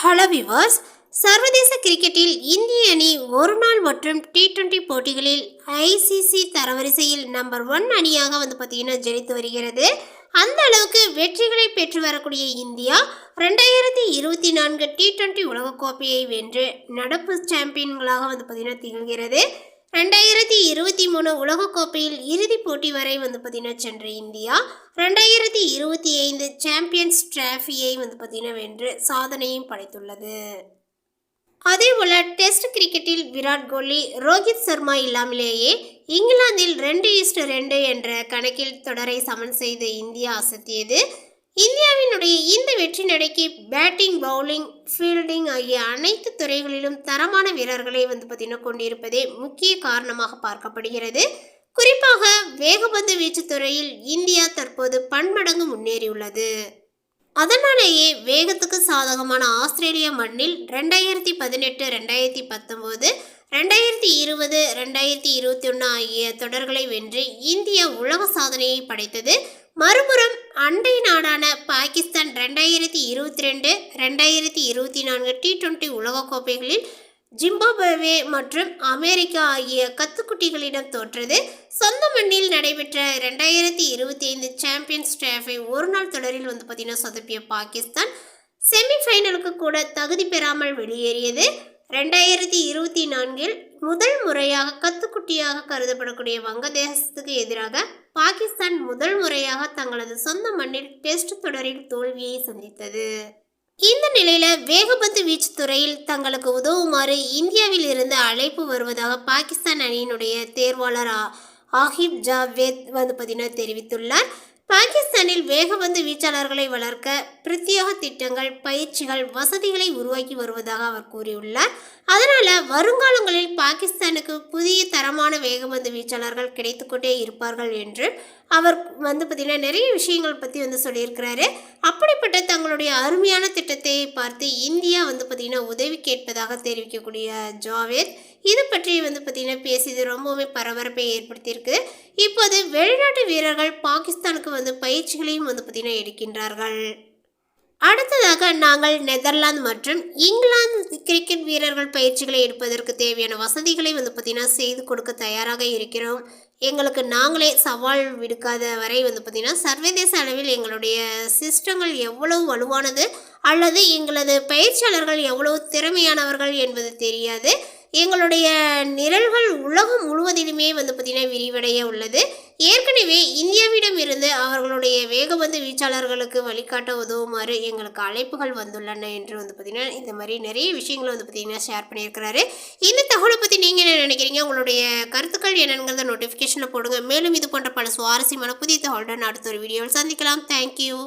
Hello viewers சர்வதேச கிரிக்கெட்டில் இந்திய அணி ஒருநாள் மற்றும் டி ட்வெண்ட்டி போட்டிகளில் ஐசிசி தரவரிசையில் நம்பர் ஒன் அணியாக வந்து பார்த்தீங்கன்னா ஜெயித்து வருகிறது. அந்த அளவுக்கு வெற்றிகளை பெற்று வரக்கூடிய இந்தியா ரெண்டாயிரத்தி இருபத்தி நான்கு டி டுவெண்ட்டி உலகக்கோப்பையை வென்று நடப்பு சாம்பியன்களாக வந்து பார்த்தீங்கன்னா திகழ்கிறது. ரெண்டாயிரத்தி இருபத்தி மூணு உலகக்கோப்பையில் இறுதிப் போட்டி வரை வந்து பார்த்தீங்கன்னா சென்ற இந்தியா ரெண்டாயிரத்தி இருபத்தி ஐந்து சாம்பியன்ஸ் டிராஃபியை வந்து பார்த்தீங்கன்னா வென்று சாதனையும் படைத்துள்ளது. அதேபோல டெஸ்ட் கிரிக்கெட்டில் விராட் கோலி ரோஹித் சர்மா இல்லாமலேயே இங்கிலாந்தில் ரெண்டு ஈஸ்ட் ரெண்டு என்ற கணக்கில் தொடரை சமன் செய்த இந்தியா அசத்தியது. இந்திய இந்த வெற்றி நடைக்கு பேட்டிங் பவுலிங் ஃபீல்டிங் ஆகிய அனைத்து துறைகளிலும் தரமான வீரர்களை வந்து பார்த்தீங்கன்னா கொண்டிருப்பதே முக்கிய காரணமாக பார்க்கப்படுகிறது. குறிப்பாக வேகபந்து வீச்சு துறையில் இந்தியா தற்போது பன்மடங்கு முன்னேறியுள்ளது. அதனாலேயே வேகத்துக்கு சாதகமான ஆஸ்திரேலிய மண்ணில் ரெண்டாயிரத்தி பதினெட்டு ரெண்டாயிரத்தி பத்தொம்போது ரெண்டாயிரத்தி இருபது ரெண்டாயிரத்தி இருபத்தி ஒன்று ஆகிய தொடர்களை வென்று இந்தியா உலக சாதனையை படைத்தது மறுபுறம் அண்டை நாடான பாகிஸ்தான் ரெண்டாயிரத்தி இருபத்தி ரெண்டு ரெண்டாயிரத்தி இருபத்தி நான்கு டி டுவெண்ட்டி உலகக்கோப்பைகளில் ஜிம்பாப்வே மற்றும் அமெரிக்கா ஆகிய கத்துக்குட்டிகளிடம் தோற்றது. சொந்த மண்ணில் நடைபெற்ற ரெண்டாயிரத்தி இருபத்தி ஐந்து சாம்பியன்ஸ் டிராஃபை ஒரு நாள் தொடரில் வந்து பார்த்தீங்கன்னா சொதப்பிய பாகிஸ்தான். செமிஃபைனலுக்கு கூட தகுதி பெறாமல் வெளியேறியது. ரெண்டாயிரத்தி இருபத்தி நான்கில் முதல் முறையாக கத்துக்குட்டியாக கருதப்படக்கூடிய வங்கதேசத்துக்கு எதிராக பாகிஸ்தான் முதல் முறையாக தங்களது சொந்த மண்ணில் டெஸ்ட் தொடரில் தோல்வியை சந்தித்தது. இந்த நிலையில வேகப்பந்து வீச்சு துறையில் தங்களுக்கு உதவுமாறு இந்தியாவில் இருந்து அழைப்பு வருவதாக பாகிஸ்தான் அணியினுடைய தேர்வாளர் ஆஹிப் ஜாவேத் வந்து பார்த்தீங்கன்னா தெரிவித்துள்ளார். பாகிஸ்தான் பாகிஸ்தானில் வேகப்பந்து வீச்சாளர்களை வளர்க்க பிரத்யேக திட்டங்கள் பயிற்சிகள் வசதிகளை உருவாக்கி வருவதாக அவர் கூறியுள்ளார். அதனால வருங்காலங்களில் பாகிஸ்தானுக்கு புதிய தரமான வேகபந்து வீச்சாளர்கள் கிடைத்துக்கொண்டே இருப்பார்கள் என்று அவர் வந்து பார்த்திங்கன்னா நிறைய விஷயங்கள் பற்றி வந்து சொல்லியிருக்கிறாரு. அப்படிப்பட்ட தங்களுடைய அருமையான திட்டத்தை பார்த்து இந்தியா வந்து பார்த்திங்கன்னா உதவி கேட்பதாக தெரிவிக்கக்கூடிய ஜாவேத் இது பற்றி வந்து பார்த்திங்கன்னா பேசியது ரொம்பவுமே பரபரப்பை ஏற்படுத்தியிருக்கு. இப்போது வெளிநாட்டு வீரர்கள் பாகிஸ்தானுக்கு வந்து பயிற்சிகளையும் வந்து பார்த்திங்கன்னா எடுக்கின்றார்கள். அடுத்ததாக நாங்கள் நெதர்லாந்து மற்றும் இங்கிலாந்து கிரிக்கெட் வீரர்கள் பயிற்சிகளை எடுப்பதற்கு தேவையான வசதிகளை வந்து பார்த்திங்கன்னா செய்து கொடுக்க தயாராக இருக்கிறோம். எங்களுக்கு நாங்களே சவால் விடுக்காத வரை வந்து பார்த்திங்கன்னா சர்வதேச அளவில் எங்களுடைய சிஸ்டங்கள் எவ்வளவு வலுவானது அல்லது எங்களது பயிற்சியாளர்கள் எவ்வளவு திறமையானவர்கள் என்பது தெரியாது. எங்களுடைய நிரல்கள் உலகம் முழுவதிலுமே வந்து பார்த்திங்கன்னா விரிவடைய உள்ளது. ஏற்கனவே இந்தியாவிடம் இருந்து அவர்களுடைய வேகபந்து வீச்சாளர்களுக்கு வழிகாட்ட உதவுமாறு எங்களுக்கு அழைப்புகள் வந்துள்ளன என்று வந்து பார்த்திங்கன்னா இந்த மாதிரி நிறைய விஷயங்களை வந்து பார்த்திங்கன்னா ஷேர் பண்ணியிருக்கிறாரு. இந்த தகவலை பற்றி நீங்கள் என்ன நினைக்கிறீங்க? உங்களுடைய கருத்துக்கள் என்னங்கிறத நோட்டிஃபிகேஷனில் போடுங்க. மேலும் இது போன்ற பல சுவாரஸ்யமான புதிய தகவலுடன் அடுத்த ஒரு வீடியோவில் சந்திக்கலாம். தேங்க்யூ